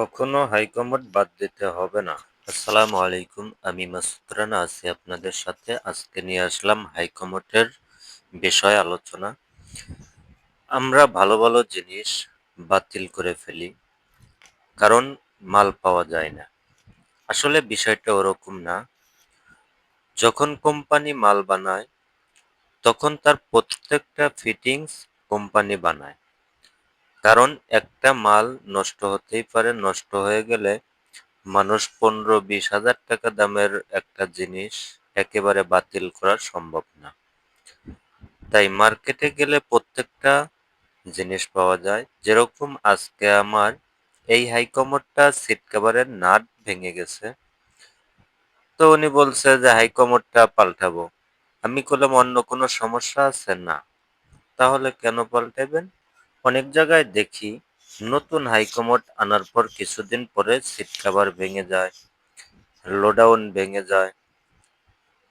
কখনো হাইকমোড বাদ দিতে হবে না। আসসালামু আলাইকুম, আমি মাসুদ আছি আপনাদের সাথে। আজকে নিয়ে আসলাম হাইকমোডের বিষয় আলোচনা। আমরা ভালো ভালো জিনিস বাতিল করে ফেলি, কারণ মাল পাওয়া যায় না। আসলে বিষয়টা ওরকম না, যখন কোম্পানি মাল বানায়, তখন তার প্রত্যেকটা ফিটিংস কোম্পানি বানায়। কারণ একটা মাল নষ্ট হতেই পারে, নষ্ট হয়ে গেলে মানুষ পনেরো বিশ হাজার টাকা দামের একটা জিনিস একেবারে বাতিল করা সম্ভব না। তাই মার্কেটে গেলে প্রত্যেকটা জিনিস পাওয়া যায়। যেরকম আজকে আমার এই হাইকমোডটা সিট কাভারের নাট ভেঙে গেছে। তো উনি বলছে যে হাইকমোডটা পাল্টাবো। আমি করলাম অন্য কোনো সমস্যা আছে? না। তাহলে কেন পাল্টাবেন অনেক জায়গায় দেখি নতুন হাইকমোড আনার পর কিছুদিন পরে সিট কাভার ভেঙে যায়, লোডাউন ভেঙে যায়।